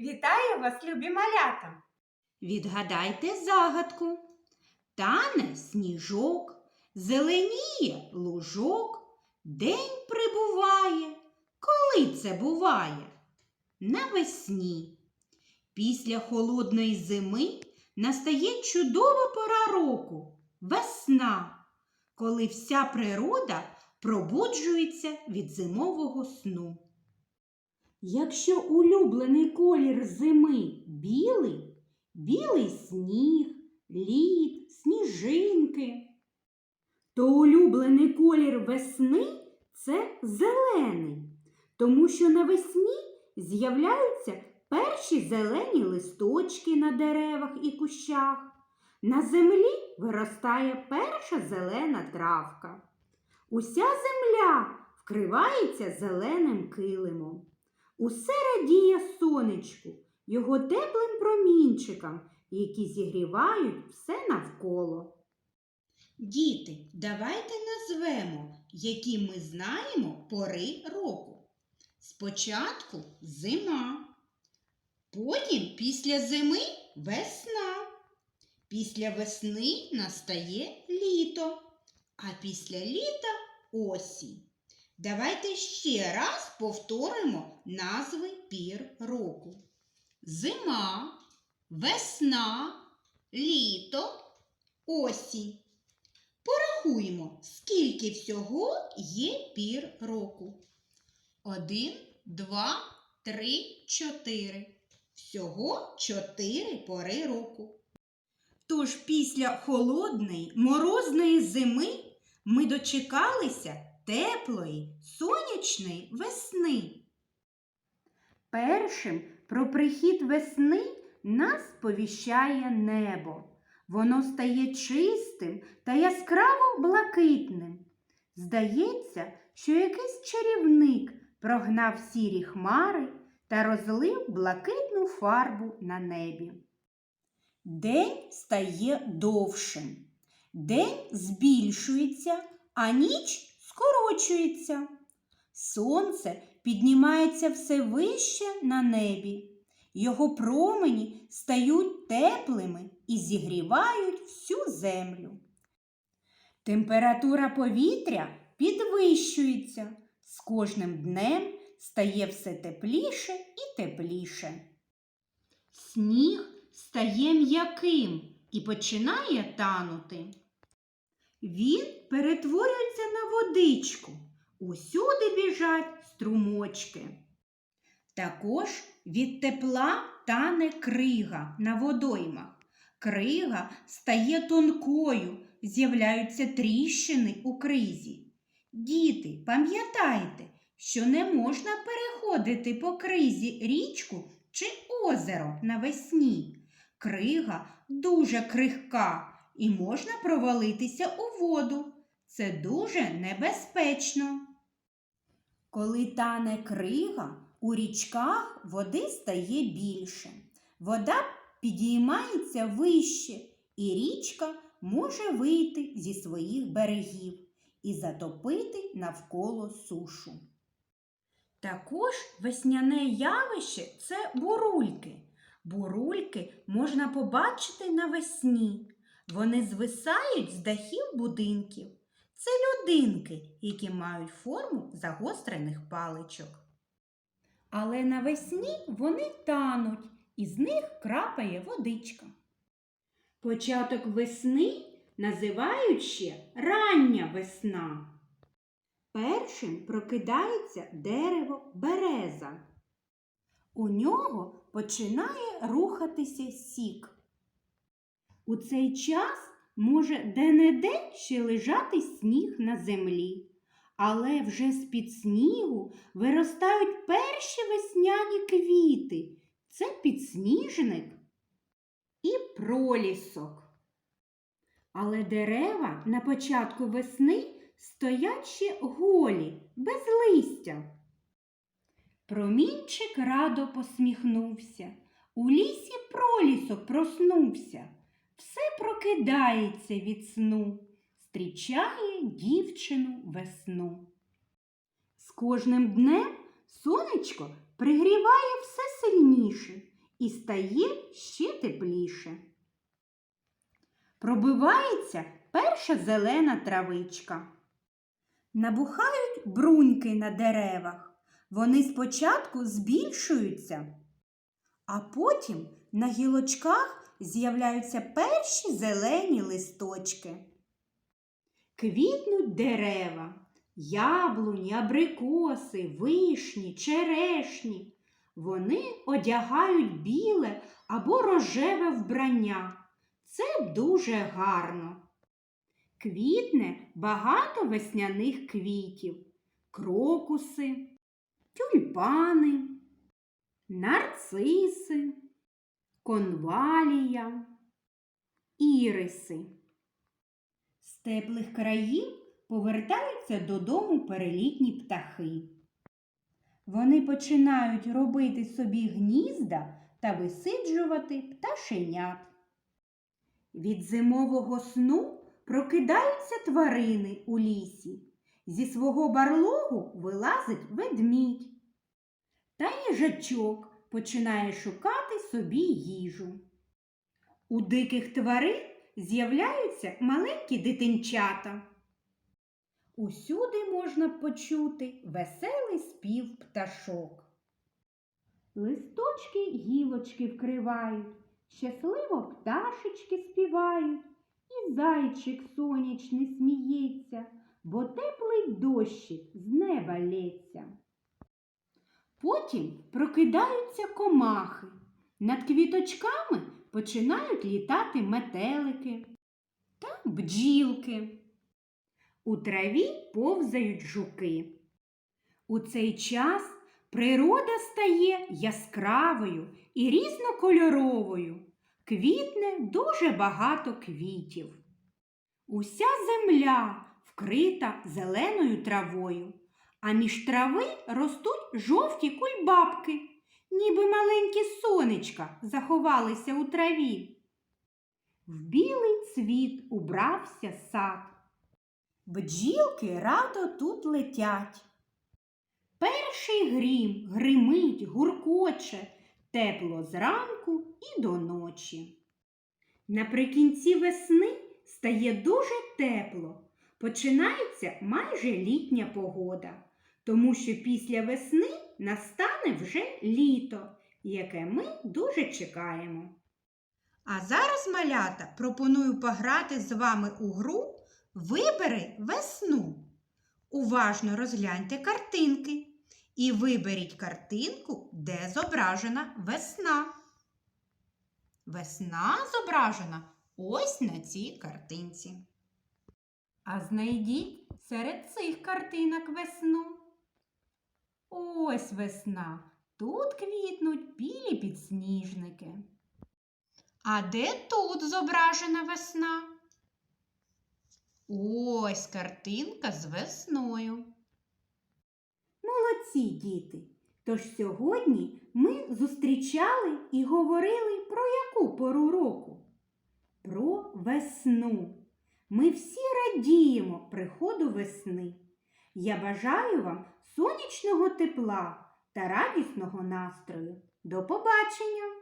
Вітаю вас, любі малята! Відгадайте загадку. Тане сніжок, зеленіє лужок, день прибуває. Коли це буває? Навесні. Після холодної зими настає чудова пора року весна, коли вся природа пробуджується від зимового сну. Якщо улюблений колір зими білий, білий сніг, лід, сніжинки, то улюблений колір весни це зелений, тому що навесні з'являються перші зелені листочки на деревах і кущах. На землі виростає перша зелена травка. Уся земля вкривається зеленим килимом. Усе радіє сонечку, його теплим промінчикам, які зігрівають все навколо. Діти, давайте назвемо, які ми знаємо пори року. Спочатку зима, потім після зими весна. Після весни настає літо, а після літа осінь. Давайте ще раз повторимо назви пір року. Зима, весна, літо, осінь. Порахуємо, скільки всього є пір року. Один, два, три, чотири. Всього чотири пори року. Тож після холодної, морозної зими ми дочекалися теплої, сонячної весни. Першим про прихід весни нас повіщає небо. Воно стає чистим та яскраво блакитним. Здається, що якийсь чарівник прогнав сірі хмари та розлив блакитну фарбу на небі. День стає довшим. День збільшується, а ніч скорочується. Сонце піднімається все вище на небі. Його промені стають теплими і зігрівають всю землю. Температура повітря підвищується. З кожним днем стає все тепліше і тепліше. Сніг стає м'яким і починає танути. Він перетворюється на водичку. Усюди біжать струмочки. Також від тепла тане крига на водоймах. Крига стає тонкою, з'являються тріщини у кризі. Діти, пам'ятайте, що не можна переходити по кризі річку чи озеро навесні. Крига дуже крихка і можна провалитися у воду. Це дуже небезпечно. Коли тане крига, у річках води стає більше. Вода підіймається вище, і річка може вийти зі своїх берегів і затопити навколо сушу. Також весняне явище це бурульки. Бурульки можна побачити навесні. Вони звисають з дахів будинків. Це людинки, які мають форму загострених паличок. Але навесні вони тануть, і з них крапає водичка. Початок весни називають ще рання весна. Першим прокидається дерево береза. У нього починає рухатися сік. У цей час може де-не-де ще лежати сніг на землі, але вже з-під снігу виростають перші весняні квіти. Це підсніжник і пролісок. Але дерева на початку весни стоять ще голі, без листя. Промінчик радо посміхнувся. У лісі пролісок проснувся. Все прокидається від сну, зустрічає дівчину весну. З кожним днем сонечко пригріває все сильніше, і стає ще тепліше. Пробивається перша зелена травичка. Набухають бруньки на деревах. Вони спочатку збільшуються, а потім на гілочках з'являються перші зелені листочки. Квітнуть дерева, яблуні, абрикоси, вишні, черешні. Вони одягають біле або рожеве вбрання. Це дуже гарно. Квітне багато весняних квітів, крокуси, тюльпани, нарциси, конвалія, іриси. З теплих країв повертаються додому перелітні птахи. Вони починають робити собі гнізда та висиджувати пташенят. Від зимового сну прокидаються тварини у лісі. Зі свого барлогу вилазить ведмідь. Та їжачок починає шукати собі їжу. У диких тварин з'являються маленькі дитинчата. Усюди можна почути веселий спів пташок. Листочки гілочки вкривають, щасливо пташечки співають, і зайчик сонячний сміється, бо теплий дощик з неба лється. Потім прокидаються комахи. Над квіточками починають літати метелики та бджілки. У траві повзають жуки. У цей час природа стає яскравою і різнокольоровою. Квітне дуже багато квітів. Уся земля вкрита зеленою травою, а між трави ростуть жовті кульбабки, ніби маленькі сонечка заховалися у траві. В білий цвіт убрався сад. Бджілки радо тут летять. Перший грім гримить, гуркоче, тепло зранку і до ночі. Наприкінці весни стає дуже тепло, починається майже літня погода, тому що після весни настане вже літо, яке ми дуже чекаємо. А зараз, малята, пропоную пограти з вами у гру Вибери весну. Уважно розгляньте картинки і виберіть картинку, де зображена весна. Весна зображена ось на цій картинці. А знайдіть серед цих картинок весну. Ось весна. Тут квітнуть білі підсніжники. А де тут зображена весна? Ось картинка з весною. Молодці діти! Тож сьогодні ми зустрічали і говорили про яку пору року? Про весну. Ми всі радіємо приходу весни. Я бажаю вам сонячного тепла та радісного настрою. До побачення!